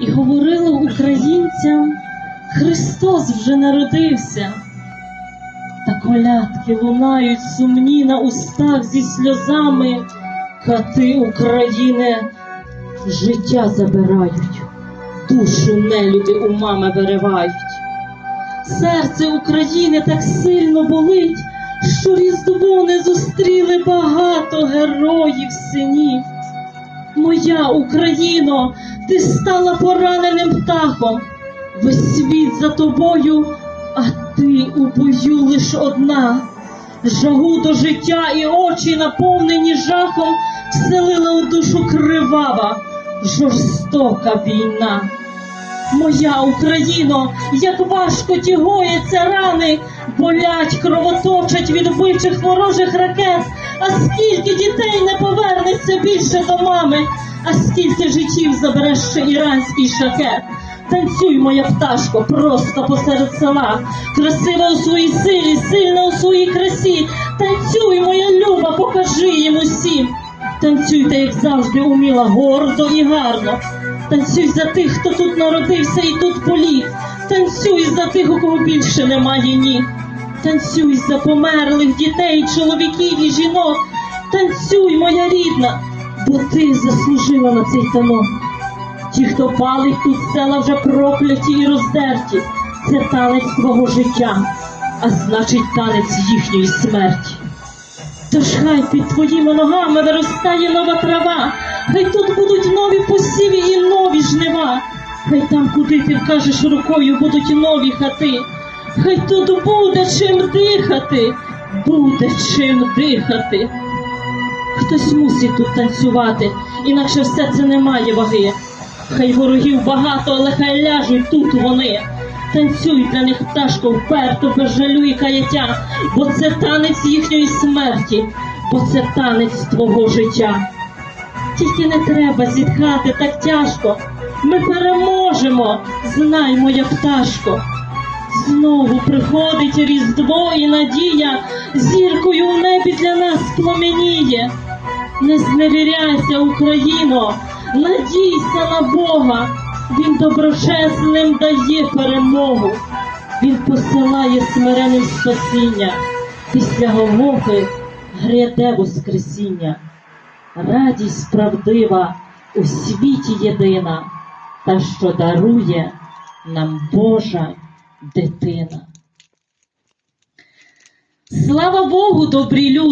і говорили українцям, Христос вже народився. Та колядки лунають сумні на устах зі сльозами, кати України життя забирають, душу нелюди у мами виривають. Серце України так сильно болить, що різдво не зустріли багато героїв синів. Моя Україно, ти стала пораненим птахом, весь світ за тобою, а ти у бою лиш одна. Жагу до життя і очі, наповнені жахом, вселила у душу кривава, жорстока війна. Моя Україно, як важко тягуються рани, болять, кровоточать від вбивчих ворожих ракет. А скільки дітей не повернеться більше до мами, а скільки життів забере ще іранський шахет. Танцюй, моя пташко, просто посеред села, красива у своїй силі, сильна у своїй красі. Танцюй, моя люба, покажи їм усім. Танцюйте, як завжди, уміла, гордо і гарно. Танцюй за тих, хто тут народився і тут поліг. Танцюй за тих, у кого більше немає ніг. Танцюй за померлих дітей, чоловіків і жінок. Танцюй, моя рідна, бо ти заслужила на цей танок. Ті, хто палить тут села вже прокляті і роздерті. Це танець твого життя, а значить танець їхньої смерті. Тож хай під твоїми ногами виростає нова трава, хай тут будуть нові посіви і нові жнива, хай там, куди ти вкажеш рукою, будуть нові хати, хай тут буде чим дихати, буде чим дихати. Хтось мусить тут танцювати, інакше все це не має ваги. Хай ворогів багато, але хай ляжуть тут вони. Танцюй для них пташко вперто, без жалю і каяття, бо це танець їхньої смерті, бо це танець твого життя. Тільки не треба зітхати так тяжко. Ми переможемо, знай, моя пташко. Знову приходить Різдво і надія, зіркою в небі для нас пламеніє. Не зневіряйся, Україно, надійся на Бога, Він доброчесним дає перемогу, Він посилає смиреним спасіння, після Голгофи гряде Воскресіння. Радість правдива у світі єдина, та що дарує нам Божа дитина. Слава Богу, добрі люди!